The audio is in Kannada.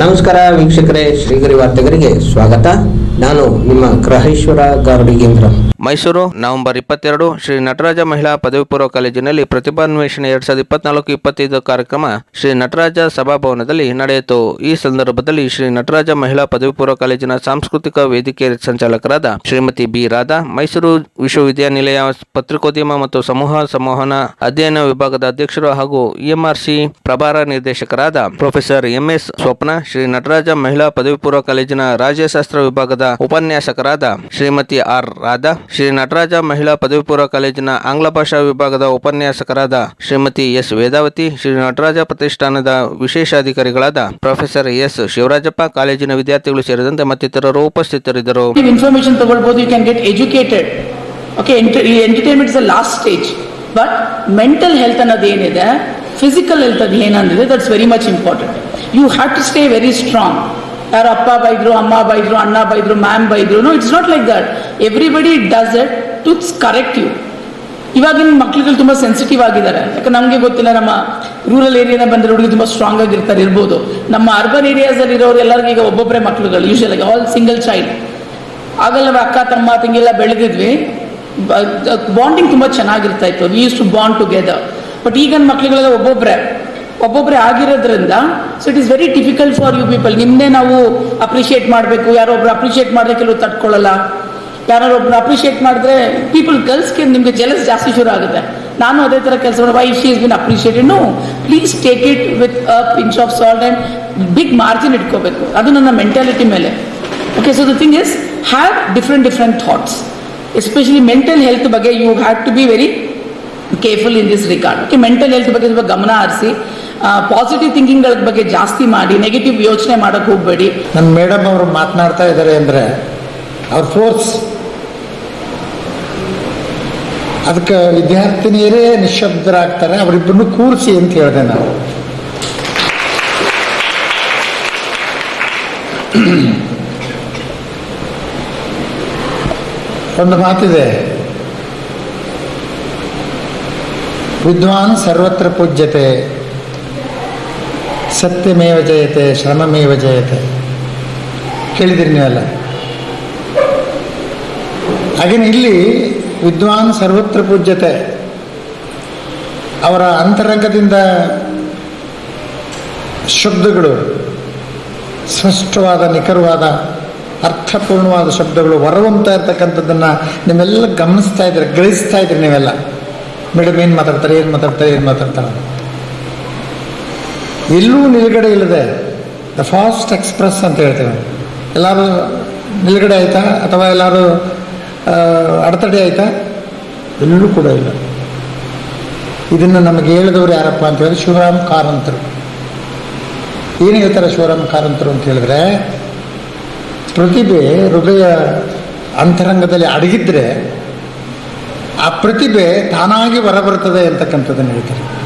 ನಮಸ್ಕಾರ ವೀಕ್ಷಕರೇ, ಶ್ರೀಗರಿ ವಾರ್ತೆಗರಿಗೆ ಸ್ವಾಗತ. ನಾನು ನಿಮ್ಮ ಗ್ರಹೇಶ್ವರ ಗಾರ್ಡಿಗೇಂದ್ರ. ಮೈಸೂರು, ನವೆಂಬರ್ ಇಪ್ಪತ್ತೆರಡು, ಶ್ರೀ ನಟರಾಜ ಮಹಿಳಾ ಪದವಿ ಪೂರ್ವ ಕಾಲೇಜಿನಲ್ಲಿ ಪ್ರತಿಭಾನ್ವೇಷಣೆ ಎರಡ್ ಸಾವಿರದ ಇಪ್ಪತ್ನಾಲ್ಕು, ಇಪ್ಪತ್ತೈದು ಕಾರ್ಯಕ್ರಮ ಶ್ರೀ ನಟರಾಜ ಸಭಾಭವನದಲ್ಲಿ ನಡೆಯಿತು. ಈ ಸಂದರ್ಭದಲ್ಲಿ ಶ್ರೀ ನಟರಾಜ ಮಹಿಳಾ ಪದವಿ ಪೂರ್ವ ಕಾಲೇಜಿನ ಸಾಂಸ್ಕೃತಿಕ ವೇದಿಕೆ ಸಂಚಾಲಕರಾದ ಶ್ರೀಮತಿ ಬಿ. ರಾಧಾ, ಮೈಸೂರು ವಿಶ್ವವಿದ್ಯಾನಿಲಯ ಪತ್ರಿಕೋದ್ಯಮ ಮತ್ತು ಸಮೂಹ ಸಂವಹನ ಅಧ್ಯಯನ ವಿಭಾಗದ ಅಧ್ಯಕ್ಷರು ಹಾಗೂ ಇಎಂಆರ್ಸಿ ಪ್ರಭಾರ ನಿರ್ದೇಶಕರಾದ ಪ್ರೊಫೆಸರ್ ಎಂಎಸ್ ಸ್ವಪ್ನ ಶ್ರೀ ನಟರಾಜ ಮಹಿಳಾ ಪದವಿ ಪೂರ್ವ ಕಾಲೇಜಿನ ರಾಜ್ಯಶಾಸ್ತ್ರ ವಿಭಾಗದ ಉಪನ್ಯಾಸಕರಾದ ಶ್ರೀಮತಿ ಆರ್ ರಾಧಾ, ಶ್ರೀ ನಟರಾಜ ಮಹಿಳಾ ಪದವಿ ಪೂರ್ವ ಕಾಲೇಜಿನ ಆಂಗ್ಲ ಭಾಷಾ ವಿಭಾಗದ ಉಪನ್ಯಾಸಕರಾದ ಶ್ರೀಮತಿ ಎಸ್ ವೇದಾವತಿ, ಶ್ರೀ ನಟರಾಜ ಪ್ರತಿಷ್ಠಾನದ ವಿಶೇಷಾಧಿಕಾರಿಗಳಾದ ಪ್ರೊಫೆಸರ್ ಎಸ್ ಶಿವರಾಜಪ್ಪ, ಕಾಲೇಜಿನ ವಿದ್ಯಾರ್ಥಿಗಳು ಸೇರಿದಂತೆ ಮತ್ತಿತರರು ಉಪಸ್ಥಿತರಿದ್ದರು. ಇನ್ಫಾರ್ಮೇಶನ್ ತಗೊಳ್ಬೋದು you can get educated okay entertainment is last stage but mental health ಅನ್ನೋದು ಏನಿದೆ ಫಿಸಿಕಲ್ ಹೆಲ್ತ್ ಅದು ಏನಂದ್ರೆ that's very much important you have to stay very strong ಯಾರು ಅಪ್ಪ ಬೈದ್ರು, ಅಮ್ಮ ಬೈದ್ರು, ಅಣ್ಣ ಬೈದ್ರು ma'am ಬೈದ್ರು no it's not like that everybody does it to correct you ಇವಾಗಿನ ಮಕ್ಳುಗಳು ತುಂಬ ಸೆನ್ಸಿಟಿವ್ ಆಗಿದ್ದಾರೆ. ಯಾಕೆ ನಮಗೆ ಗೊತ್ತಿಲ್ಲ, ನಮ್ಮ ರೂರಲ್ ಏರಿಯಾನ ಬಂದ್ರೆ ಹುಡುಗಿ ತುಂಬ ಸ್ಟ್ರಾಂಗ್ ಆಗಿರ್ತಾರೆ, ಇರ್ಬೋದು. ನಮ್ಮ ಅರ್ಬನ್ ಏರಿಯಾಸ್ ಅಲ್ಲಿ ಇರೋರು ಎಲ್ಲರಿಗೂ ಈಗ ಒಬ್ಬೊಬ್ಬರೇ ಮಕ್ಳುಗಳು ಯೂಶಲ್ ಆಗಿ ಆಲ್ ಸಿಂಗಲ್ ಚೈಲ್ಡ್ ಆಗಲ್ಲ ಅಕ್ಕ, ತಮ್ಮ ತಂಗಿಲ್ಲ ಬೆಳೆದಿದ್ವಿ. ಬಾಂಡಿಂಗ್ ತುಂಬ ಚೆನ್ನಾಗಿರ್ತಾ ಇತ್ತು. We use to bond together but ಈಗಿನ ಮಕ್ಳುಗಳೆಲ್ಲ ಒಬ್ಬೊಬ್ಬರೇ ಒಬ್ಬೊಬ್ಬರೇ ಆಗಿರೋದ್ರಿಂದ so it is very difficult for you people ನಿಮ್ಮನ್ನೇ ನಾವು ಅಪ್ರಿಷಿಯೇಟ್ ಮಾಡಬೇಕು, ಯಾರೊಬ್ರು ಅಪ್ರಿಷಿಯೇಟ್ ಮಾಡಿದ್ರೆ ಕೆಲವು ತಡ್ಕೊಳ್ಳಲ್ಲ ಯಾರು ಒಬ್ರು ಅಪ್ರಿಷಿಯೇಟ್ ಮಾಡಿದ್ರೆ ಪೀಪಲ್ ಗರ್ಲ್ಸ್ಗೆ ನಿಮಗೆ ಜೆಲಸ್ ಜಾಸ್ತಿ ಶುರು ಆಗುತ್ತೆ. ನಾನು ಅದೇ ಥರ ಕೆಲಸ ಮಾಡಿ why she is been appreciated no please take it with a pinch of salt and big margin ಇಟ್ಕೋಬೇಕು. ಅದು ನನ್ನ ಮೆಂಟಾಲಿಟಿ ಮೇಲೆ. Okay so the thing is have different different thoughts especially mental health ಬಗ್ಗೆ you have to be very careful in this regard okay mental health ಬಗ್ಗೆ ಸ್ವಲ್ಪ ಗಮನ ಹರಿಸಿ. ಪಾಸಿಟಿವ್ ಥಿಂಕಿಂಗ್ಗಳ ಬಗ್ಗೆ ಜಾಸ್ತಿ ಮಾಡಿ ನೆಗೆಟಿವ್ ಯೋಚನೆ ಮಾಡಕ್ಕೆ ಹೋಗಬೇಡಿ. ನನ್ನ ಮೇಡಮ್ ಅವರು ಮಾತನಾಡ್ತಾ ಇದ್ದಾರೆ ಅಂದರೆ, ಅವ್ರ ಫೋರ್ಸ್ ಅದಕ್ಕೆ ವಿದ್ಯಾರ್ಥಿನಿಯರೇ ನಿಶಬ್ದರಾಗ್ತಾರೆ ಅವರಿಬ್ಬರನ್ನು ಕೂರಿಸಿ ಅಂತ ಹೇಳಿದೆ ನಾವು ಒಂದು ಮಾತಿದೆ. ವಿದ್ವಾನ್ ಸರ್ವತ್ರ ಪೂಜ್ಯತೆ. ಸತ್ಯಮೇವ ಜಯತೆ, ಶ್ರಮಮೇವ ಜಯತೆ. ಕೇಳಿದಿರಿ ನೀವೆಲ್ಲ. ಹಾಗೇನೆ ಇಲ್ಲಿ ವಿದ್ವಾನ್ ಸರ್ವತ್ರ ಪೂಜ್ಯತೆ. ಅವರ ಅಂತರಂಗದಿಂದ ಶಬ್ದಗಳು, ಸ್ಪಷ್ಟವಾದ, ನಿಖರವಾದ, ಅರ್ಥಪೂರ್ಣವಾದ ಶಬ್ದಗಳು ಹೊರವಂತ ಇರ್ತಕ್ಕಂಥದ್ದನ್ನು ನಿಮ್ಮೆಲ್ಲ ಗಮನಿಸ್ತಾ ಇದ್ದೀರಿ, ಗ್ರಹಿಸ್ತಾ ಇದ್ದೀರಿ ನೀವೆಲ್ಲ? ಮೇಡಮ್, ಏನು ಮಾತಾಡ್ತಾರೆ ಏನು ಮಾತಾಡ್ತಾರೆ ಏನು ಮಾತಾಡ್ತಾರೆ ಎಲ್ಲೂ ನಿಲುಗಡೆ ಇಲ್ಲದೆ ದ ಫಾಸ್ಟ್ ಎಕ್ಸ್ಪ್ರೆಸ್ ಅಂತ ಹೇಳ್ತೇವೆ. ಎಲ್ಲರೂ ನಿಲುಗಡೆ ಆಯಿತಾ? ಅಥವಾ ಎಲ್ಲರೂ ಅಡೆತಡೆ ಆಯಿತಾ? ಎಲ್ಲೂ ಕೂಡ ಇಲ್ಲ. ಇದನ್ನು ನಮಗೆ ಹೇಳಿದವರು ಯಾರಪ್ಪ ಅಂತ ಹೇಳಿದ್ರೆ ಶಿವರಾಮ್ ಕಾರಂತರು. ಏನು ಹೇಳ್ತಾರೆ ಶಿವರಾಮ್ ಕಾರಂತರು ಅಂತ ಹೇಳಿದ್ರೆ, ಪ್ರತಿಭೆ ಹೃದಯ ಅಂತರಂಗದಲ್ಲಿ ಅಡಗಿದ್ರೆ ಆ ಪ್ರತಿಭೆ ತಾನಾಗಿ ಹೊರಬರ್ತದೆ ಅಂತಕ್ಕಂಥದ್ದನ್ನು ಹೇಳ್ತಾರೆ.